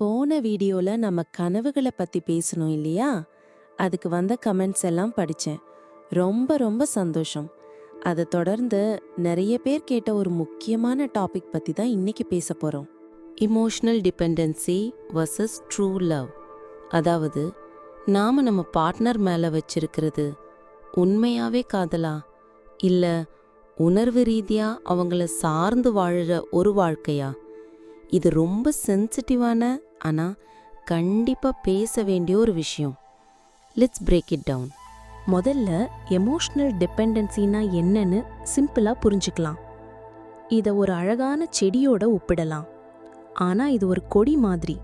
போன வீடியோவில் நம்ம கனவுகளை பற்றி பேசணும் இல்லையா? அதுக்கு வந்த கமெண்ட்ஸ் எல்லாம் படிச்சேன். ரொம்ப ரொம்ப சந்தோஷம். அதை தொடர்ந்து நிறைய பேர் கேட்ட ஒரு முக்கியமான டாபிக் பற்றி தான் இன்னைக்கு பேச போறோம். Emotional dependency versus true love அதாவது நாம நம்ம பார்ட்னர் மேல வச்சிருக்கிறது உண்மையாகவே காதலா? இல்லை உணர்வு ரீதியா அவங்கள சார்ந்து வாழுற ஒரு வாழ்க்கையா? இது ரொம்ப சென்சிட்டிவான ஆனால் கண்டிப்பாக பேச வேண்டிய ஒரு விஷயம். லெட்ஸ் பிரேக் இட் டவுன் முதல்ல எமோஷ்னல் டிபெண்டன்சினா என்னன்னு சிம்பிளாக புரிஞ்சுக்கலாம். இதை ஒரு அழகான செடியோட ஒப்பிடலாம். ஆனால் இது ஒரு கொடி மாதிரி.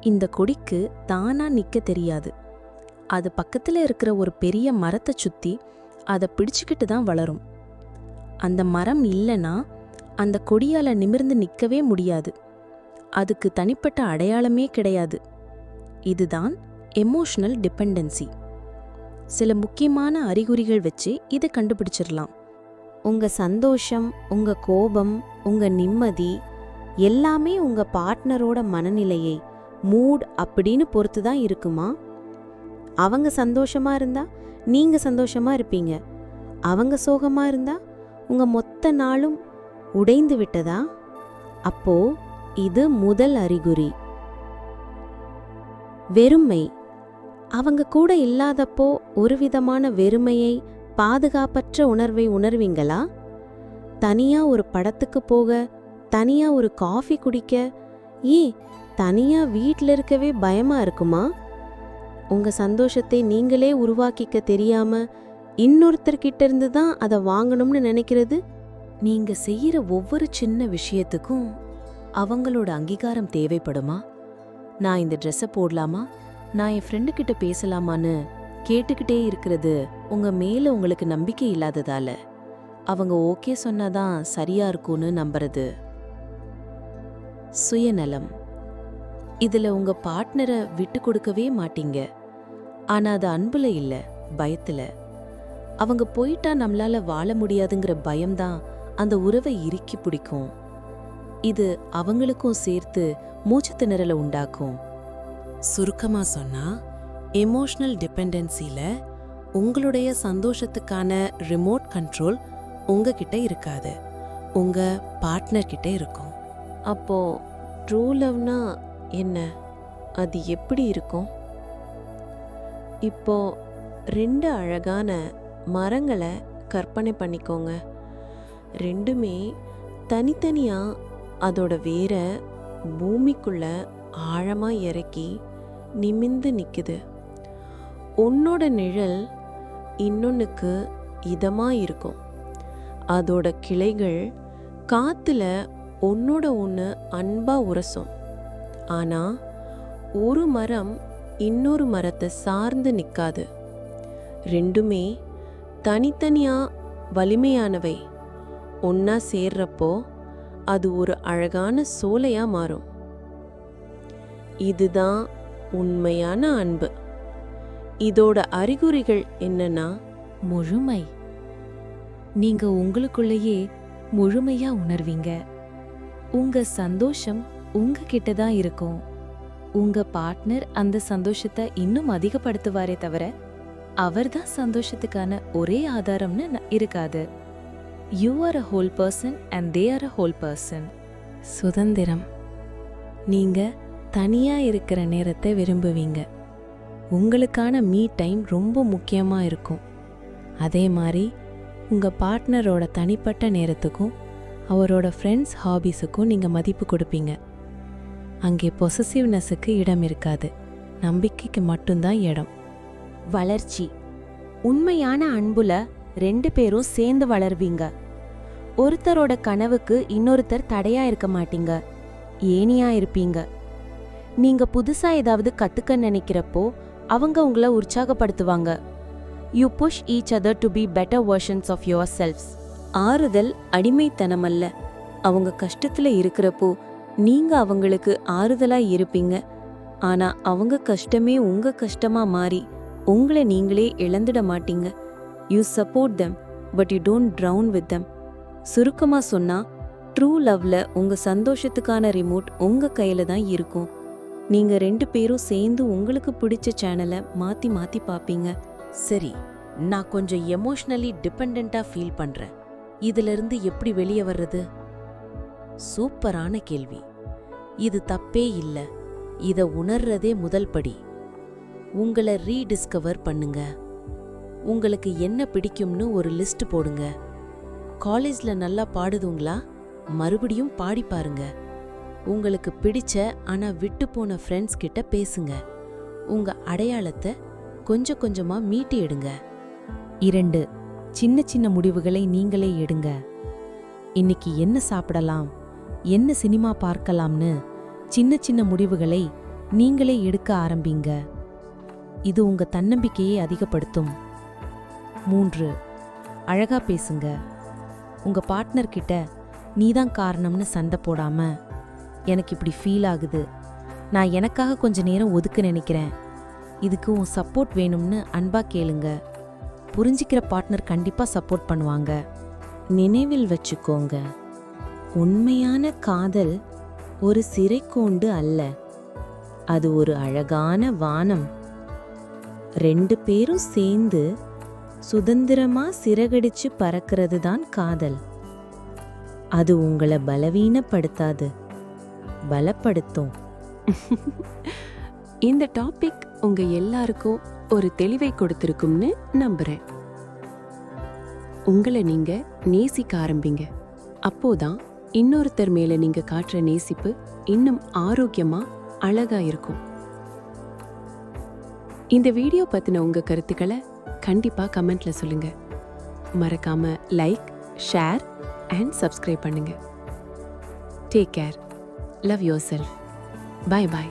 இந்த கொடிக்கு தானா நிற்க தெரியாது. அது பக்கத்தில் இருக்கிற ஒரு பெரிய மரத்தை சுற்றி அதை பிடிச்சிக்கிட்டு தான் வளரும். அந்த மரம் இல்லைன்னா அந்த கொடியால் நிமிர்ந்து நிற்கவே முடியாது. அதுக்கு தனிப்பட்ட அடையாளமே கிடையாது. இதுதான் எமோஷனல் டிபெண்டன்சி சில முக்கியமான அறிகுறிகள் வச்சு இதை கண்டுபிடிச்சிடலாம். உங்கள் சந்தோஷம் உங்கள் கோபம் உங்கள் நிம்மதி எல்லாமே உங்கள் பார்ட்னரோட மனநிலையை மூட் அப்படின்னு பொறுத்து தான் இருக்குமா? அவங்க சந்தோஷமாக இருந்தால் நீங்கள் சந்தோஷமாக இருப்பீங்க. அவங்க சோகமாக இருந்தால் உங்கள் மொத்த நாளும் உடைந்து விட்டதா? அப்போ இது முதல் அறிகுறி. வெறுமை. அவங்க கூட இல்லாதப்போ ஒரு விதமான வெறுமையை பாதுகாப்பற்ற உணர்வை உணர்வீங்களா? தனியா ஒரு படத்துக்கு போக தனியா ஒரு காஃபி குடிக்க ஏ தனியா வீட்டில் இருக்கவே பயமா இருக்குமா? உங்க சந்தோஷத்தை நீங்களே உருவாக்கிக்க தெரியாம இன்னொருத்தர்கிட்ட இருந்து தான் அதை வாங்கணும்னு நினைக்கிறது? நீங்க செய்யற ஒவ்வொரு சின்ன விஷயத்துக்கும் அவங்களோட அங்கீகாரம் தேவைப்படுமா? நான் இந்த ட்ரெஸ்ஸை போடலாமா? நான் என் ஃப்ரெண்டு கிட்ட பேசலாமான்னு கேட்டுக்கிட்டே இருக்கிறது உங்க மேல உங்களுக்கு நம்பிக்கை இல்லாததால. அவங்க ஓகே சொன்னாதான் சரியா இருக்கும்னு நம்புறது. சுயநலம். இதுல உங்க பார்ட்னரை விட்டு கொடுக்கவே மாட்டீங்க. ஆனா அது அன்புல இல்ல பயத்துல. அவங்க போயிட்டா நம்மளால வாழ முடியாதுங்கிற பயம்தான் அந்த உறவை இறுக்கி பிடிக்கும். இது அவங்களுக்கும் சேர்த்து மூச்சு திணறலை உண்டாக்கும். சுருக்கமா சொன்னா எமோஷனல் டிபெண்டன்சில உங்களுடைய சந்தோஷத்துக்கான ரிமோட் கண்ட்ரோல் உங்ககிட்ட இருக்காது. உங்க பார்ட்னர் கிட்ட இருக்கும். அப்போ ட்ரூ லவ்னா என்ன? அது எப்படி இருக்கும்? இப்போ ரெண்டு அழகான மரங்களை கற்பனை பண்ணிக்கோங்க. ரெண்டுமே தனித்தனியா அதோட வேரை பூமிக்குள்ள ஆழமாக இறக்கி நிமிந்து நிற்குது உன்னோட நிழல் இன்னொன்றுக்கு இதமாக இருக்கும். அதோட கிளைகள் காற்றுல உன்னோட ஒன்று அன்பாக உரசும். ஆனால் ஒரு மரம் இன்னொரு மரத்தை சார்ந்து நிற்காது ரெண்டுமே தனித்தனியாக வலிமையானவை. ஒன்றா சேர்றப்போ அது ஒரு அழகான சோலையா மாறும். இதுதான் உண்மையான அன்பு. இதோட அறிகுறிகள் என்னன்னா முழுமை. நீங்க உங்களுக்குள்ளேயே முழுமையா உணர்வீங்க. உங்க சந்தோஷம் உங்ககிட்ட தான் இருக்கும். உங்க பார்ட்னர் அந்த சந்தோஷத்தை இன்னும் அதிகப்படுத்துவாரே தவிர அவர்தான் சந்தோஷத்துக்கான ஒரே ஆதாரம்னு இருக்காது. You are a whole person and they are a whole person சுதந்திரம். நீங்க தனியா இருக்கிற நேரத்தை விரும்புவீங்க. உங்களுக்கான மீ டைம் ரொம்ப முக்கியமா இருக்கும். அதே மாதிரி உங்க பார்ட்னரோட தனிப்பட்ட நேரத்துக்கும் அவரோட ஃப்ரெண்ட்ஸ் ஹாபீஸுக்கும் நீங்க மதிப்பு கொடுப்பீங்க. அங்கே பொசசிவ்னஸுக்கு இடம் இருக்காது. நம்பிக்கைக்கு மட்டும்தான் இடம். வளர்ச்சி. உண்மையான அன்புல ரெண்டு பேரும் சேர்ந்து வளர்வீங்க. ஒருத்தரோட கனவுக்கு இன்னொருத்தர் தடையா இருக்க மாட்டீங்க. ஏனியா இருப்பீங்க. நீங்க புதுசா ஏதாவது கத்துக்க நினைக்கிறப்போ அவங்க உங்களை உற்சாகப்படுத்துவாங்க. You push each other to be better versions of your selves ஆறுதல் அடிமைத்தனமல்ல. அவங்க கஷ்டத்துல இருக்கிறப்போ நீங்க அவங்களுக்கு ஆறுதலா இருப்பீங்க. ஆனா அவங்க கஷ்டமே உங்க கஷ்டமா மாறி உங்களை நீங்களே இழந்துட மாட்டீங்க. You support them but you don't drown with them சுருக்கமாக சொன்னால் ட்ரூ லவ்வில் உங்கள் சந்தோஷத்துக்கான ரிமோட் உங்கள் கையில் தான் இருக்கும். நீங்கள் ரெண்டு பேரும் சேர்ந்து உங்களுக்கு பிடிச்ச சேனலை மாற்றி மாற்றி பார்ப்பீங்க சரி நான் கொஞ்சம் எமோஷ்னலி டிபெண்ட்டாக ஃபீல் பண்ணுறேன் இதிலிருந்து எப்படி வெளியே வர்றது? சூப்பரான கேள்வி. இது தப்பே இல்லை. இதை உணர்றதே முதல் படி. உங்களை ரீடிஸ்கவர் பண்ணுங்கள் உங்களுக்கு என்ன பிடிக்கும்னு ஒரு லிஸ்ட் போடுங்க. காலேஜ்ல நல்லா பாடுதுங்களா? மறுபடியும் பாடி பாருங்க. உங்களுக்கு பிடிச்ச ஆனா விட்டு போன ஃப்ரெண்ட்ஸ் கிட்ட பேசுங்க. உங்க அடையாளத்தை கொஞ்சம் கொஞ்சமா மீட்டி எடுங்க. இரண்டு சின்ன சின்ன முடிவுகளை நீங்களே எடுங்க. இன்னைக்கு என்ன சாப்பிடலாம்? என்ன சினிமா பார்க்கலாம்னு சின்ன சின்ன முடிவுகளை நீங்களே எடுக்க ஆரம்பிங்க. இது உங்க தன்னம்பிக்கையை அதிகப்படுத்தும். மூன்று. அழகா பேசுங்க. உங்க பார்ட்னர்கிட்ட நீதான் காரணம்னு சண்டை போடாம எனக்கு இப்படி ஃபீல் ஆகுது. நான் எனக்காக கொஞ்ச நேரம் ஒதுக்க நினைக்கிறேன். இதுக்கு உன் சப்போர்ட் வேணும்னு அன்பா கேளுங்க. புரிஞ்சிக்கிற பார்ட்னர் கண்டிப்பா சப்போர்ட் பண்ணுவாங்க. நினைவில் வச்சுக்கோங்க. உண்மையான காதல் ஒரு சிறைக்கோண்டு அல்ல. அது ஒரு அழகான வானம். ரெண்டு பேரும் சேர்ந்து சுதந்திரமா சிறகடிச்சு பறக்கிறது தான் காதல். அது உங்களை பலவீனப்படுத்தாது. பலப்படுத்தும். இந்த டாபிக் உங்க எல்லாருக்கும் ஒரு தெளிவை கொடுத்திருக்கும்னு நம்புறேன். உங்களை நீங்க நேசிக்க ஆரம்பிங்க. அப்போதான் இன்னொருத்தர் மேல நீங்க காட்டுற நேசிப்பு இன்னும் ஆரோக்கியமா அழகா இருக்கும். இந்த வீடியோ பத்தின உங்க கருத்துக்களை கண்டிப்பாக கமெண்ட்டில் சொல்லுங்க. மறக்காமல் லைக் ஷேர் அண்ட் சப்ஸ்கிரைப் பண்ணுங்கள் take care love yourself bye bye